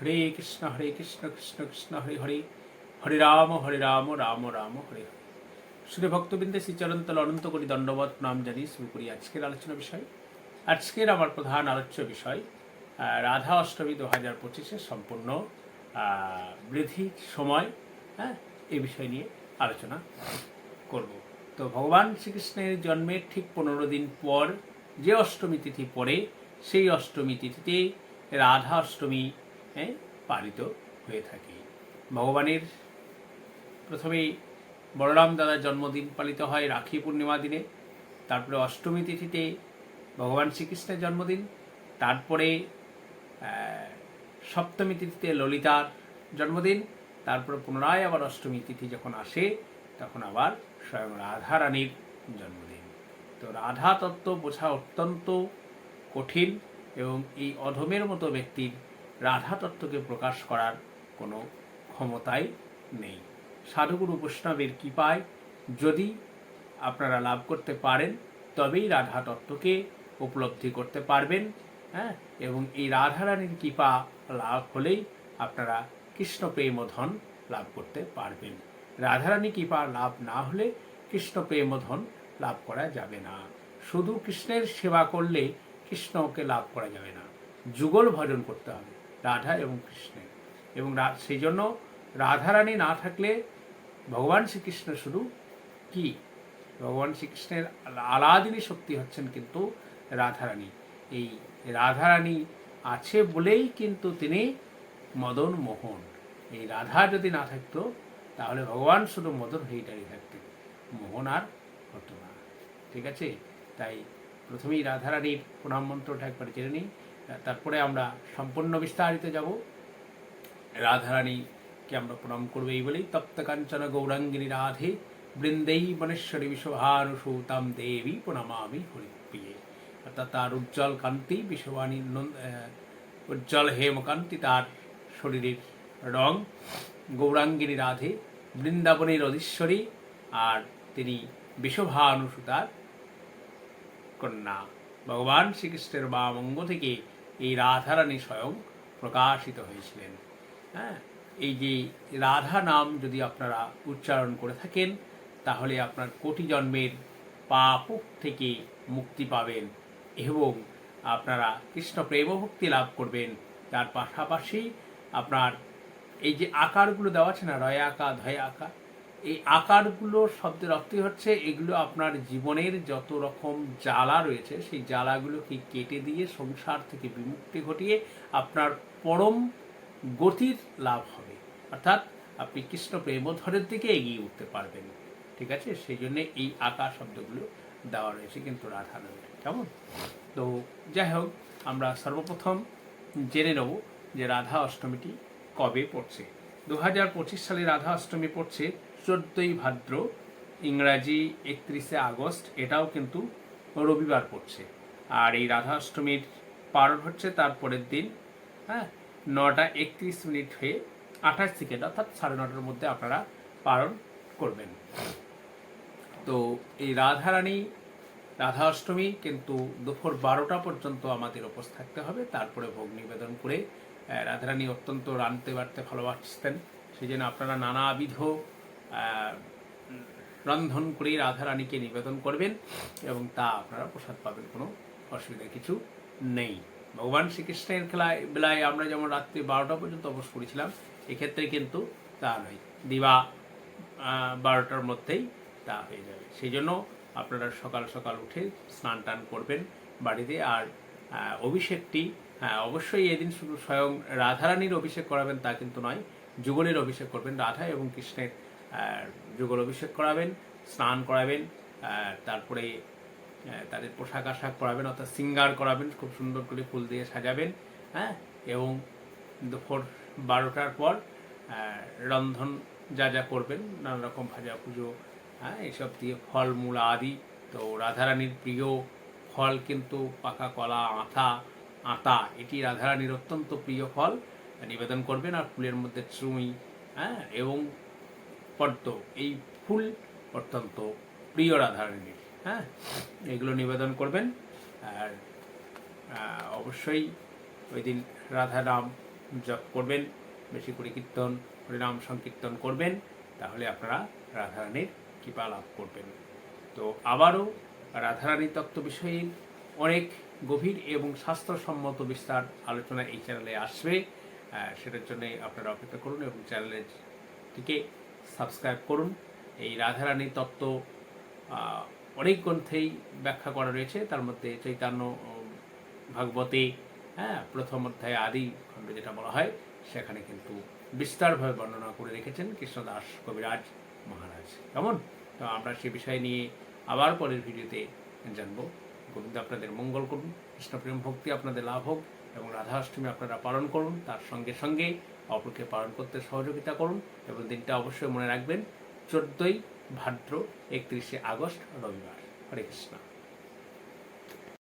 হরে কৃষ্ণ হরে কৃষ্ণ কৃষ্ণ কৃষ্ণ, হরে হরে। হরে রাম হরে রাম রাম রাম, হরে হরে শ্রী ভক্তবৃন্দে শ্রীচরন্তল অনন্ত করি দণ্ডবত নাম জানিয়ে শুরু করি আজকের আলোচনা বিষয়। আজকের আমার প্রধান আলোচ্য বিষয় রাধা অষ্টমী দু হাজার পঁচিশে সম্পূর্ণ বৃদ্ধি, সময় হ্যাঁ এই বিষয় নিয়ে আলোচনা করব। তো ভগবান শ্রীকৃষ্ণের জন্মের ঠিক পনেরো দিন পর যে অষ্টমী তিথি পড়ে, সেই অষ্টমী তিথিতে রাধা অষ্টমী হ্যাঁ, পালিত হয়ে থাকে। ভগবানের প্রথমেই বলরাম দাদার জন্মদিন পালিত হয় রাখি পূর্ণিমা দিনে। তারপরে অষ্টমী তিথিতে ভগবান শ্রীকৃষ্ণের জন্মদিন। তারপরে সপ্তমী তিথিতে ললিতার জন্মদিন। তারপরে পুনরায় আবার অষ্টমী তিথি যখন আসে তখন আবার স্বয়ং রাধা রানীর জন্মদিন। তো রাধা তত্ত্ব বোঝা অত্যন্ত কঠিন এবং এই অধমের মতো ব্যক্তির রাধা তত্ত্বকে প্রকাশ করার কোনো ক্ষমতাই নেই। সাধুগুরু বৈষ্ণবের কৃপায় যদি আপনারা লাভ করতে পারেন, তবেই রাধা তত্ত্বকে উপলব্ধি করতে পারবেন হ্যাঁ? এবং এই রাধারানীর কৃপা লাভ হলেই আপনারা কৃষ্ণ প্রেম ধন লাভ করতে পারবেন। রাধারানী কৃপা লাভ না হলে কৃষ্ণ প্রেম ধন লাভ করা যাবে না। শুধু কৃষ্ণের সেবা করলে কৃষ্ণকে লাভ করা যাবে না। যুগল ভজন করতে হবে। রাধা এবং কৃষ্ণের এবং সেই জন্য রাধারানী না থাকলে ভগবান শ্রীকৃষ্ণ শুধু কি? ভগবান শ্রীকৃষ্ণের আলাদিনী শক্তি হচ্ছেন কিন্তু রাধারানী। এই রাধারানী আছে বলেই কিন্তু তিনি মদন মোহন। এই রাধা যদি না থাকতো, তাহলে ভগবান শুধু মদন হয়েই দাঁড়িয়ে থাকতেন। মোহন আর হতো না। ঠিক আছে? তাই প্রথমেই রাধারানীর প্রণাম মন্ত্রটা একবার জেনে নিই। তারপরে আমরা সম্পূর্ণ বিস্তারিত যাব। রাধারানীকে আমরা প্রণাম করব এই বলেই তপ্ত কাঞ্চন গৌরাঙ্গিনী রাধে বৃন্দেই মনেশ্বরী বিশ্বভানুসূতাম দেবী প্রণমামি হরিপ্রিয়ে। অর্থাৎ তার উজ্জ্বল কান্তি, বিশ্ববাণী উজ্জ্বল হেমকান্তি তার শরীরের রং। গৌরাঙ্গিনী রাধে বৃন্দাবনের অধীশ্বরী আর তিনি বিশ্বভানুসুতার কন্যা। ভগবান শ্রীকৃষ্ণের বাম অঙ্গ থেকে এই রাধারানী স্বয়ং প্রকাশিত হয়েছিলেন। হ্যাঁ এই যে রাধা নাম যদি আপনারা উচ্চারণ করে থাকেন, তাহলে আপনার কোটি জন্মের পাপ থেকে মুক্তি পাবেন এবং আপনারা কৃষ্ণ প্রেমভক্তি লাভ করবেন। তার পাশাপাশি আপনার এই যে আকারগুলো দেওয়া আছে না রয় আঁকা ধয় আঁকা এই আকারগুলো শব্দের অর্থই হচ্ছে এগুলো আপনার জীবনের যত রকম জ্বালা রয়েছে, সেই জ্বালাগুলোকে কেটে দিয়ে সংসার থেকে বিমুক্তি ঘটিয়ে আপনার পরম গতির লাভ হবে। অর্থাৎ আপনি কৃষ্ণ প্রেমধরের দিকে এগিয়ে উঠতে পারবেন। ঠিক আছে? সেই জন্য এই আকার শব্দগুলো দেওয়া রয়েছে কিন্তু রাধা নামে কেমন? তো যাই হোক, আমরা সর্বপ্রথম জেনে নেব যে রাধা অষ্টমীটি কবে পড়ছে। দু হাজার পঁচিশ সালে রাধা অষ্টমী পড়ছে চোদ্দই ভাদ্র, ইংরাজি একত্রিশে আগস্ট, এটাও কিন্তু রবিবার পড়ছে। আর এই রাধা অষ্টমীর পালন হচ্ছে তার পরের দিন হ্যাঁ? নটা একত্রিশ মিনিট হয়ে আঠাশ সেকেন্ড, অর্থাৎ সাড়ে নটার মধ্যে আপনারা পালন করবেন। তো এই রাধারানী রাধা অষ্টমী কিন্তু দুপুর বারোটা পর্যন্ত আমাদের উপোস থাকতে হবে। তারপরে ভোগ নিবেদন করে রাধারানী অত্যন্ত রাঁধতে বাড়তে ভালোবাসতেন। সেই জন্য আপনারা নানাবিধ রন্ধন করে রাধারানীকে নিবেদন করবেন এবং তা আপনারা প্রসাদ পাবেন, কোনো অসুবিধা কিছু নেই। ভগবান শ্রীকৃষ্ণের খেলায়, বেলায় আমরা যেমন রাত্রি বারোটা পর্যন্ত অবস করেছিলাম, এক্ষেত্রে কিন্তু তা নয়। দিবা বারোটার মধ্যেই তা হয়ে যাবে। সেই জন্য আপনারা সকাল সকাল উঠে স্নান টান করবেন বাড়িতে আর অভিষেকটি হ্যাঁ অবশ্যই এদিন শুধু স্বয়ং রাধারানীর অভিষেক করাবেন তা কিন্তু নয়, যুগলের অভিষেক করবেন রাধা এবং কৃষ্ণের যুগল অভিষেক করাবেন, স্নান করাবেন তারপরে তাদের পোশাক আশাক করাবেন অর্থাৎ সিঙ্গার করাবেন, খুব সুন্দর করে ফুল দিয়ে সাজাবেন হ্যাঁ? এবং দুপুর বারোটার পর রন্ধন যা যা করবেন, নানা রকম ভাজা পুজো হ্যাঁ? এসব দিয়ে ফল, মূল আদি, তো রাধারানীর প্রিয় ফল কিন্তু পাকা কলা আঁথা আতা এটি রাধারানীর অত্যন্ত প্রিয় ফল। নিবেদন করবেন আর ফুলের মধ্যে চুঁই হ্যাঁ? এবং পদ্ম, এই ফুল অত্যন্ত প্রিয় রাধারানীর। হ্যাঁ এগুলো নিবেদন করবেন। আর অবশ্যই ওই দিন রাধা নাম জপ করবেন, বেশি করে কীর্তন, হরিনাম সংকীর্তন করবেন, তাহলে আপনারা রাধারানীর কৃপা লাভ করবেন। তো আবারও রাধারানী তত্ত্ব বিষয়ে অনেক গভীর এবং স্বাস্থ্যসম্মত বিস্তার আলোচনা এই চ্যানেলে আসবে। সেটার জন্য আপনারা অপেক্ষা করুন এবং চ্যানেলটিকে সাবস্ক্রাইব করুন। এই রাধারানী তত্ত্ব অনেক গ্রন্থেই ব্যাখ্যা করা রয়েছে। তার মধ্যে চৈতন্য ভাগবতে হ্যাঁ প্রথম অধ্যায়ে আদি খণ্ড যেটা বলা হয়, সেখানে কিন্তু বিস্তারভাবে বর্ণনা করে রেখেছেন কৃষ্ণদাস কবিরাজ মহারাজ। কেমন? তো আমরা সে বিষয় নিয়ে আবার পরের ভিডিওতে জানব। গোবিন্দ, আপনাদের মঙ্গল করুন। কৃষ্ণপ্রেম ভক্তি আপনাদের লাভ হোক। এবং রাধা অষ্টমী আপনারা পালন করুন, তার সঙ্গে সঙ্গে অপরকে পালন করতে সহযোগিতা করুন এবং দিনটা অবশ্যই মনে রাখবেন, চোদ্দই ভাদ্র একত্রিশে আগস্ট রবিবার। হরে কৃষ্ণ।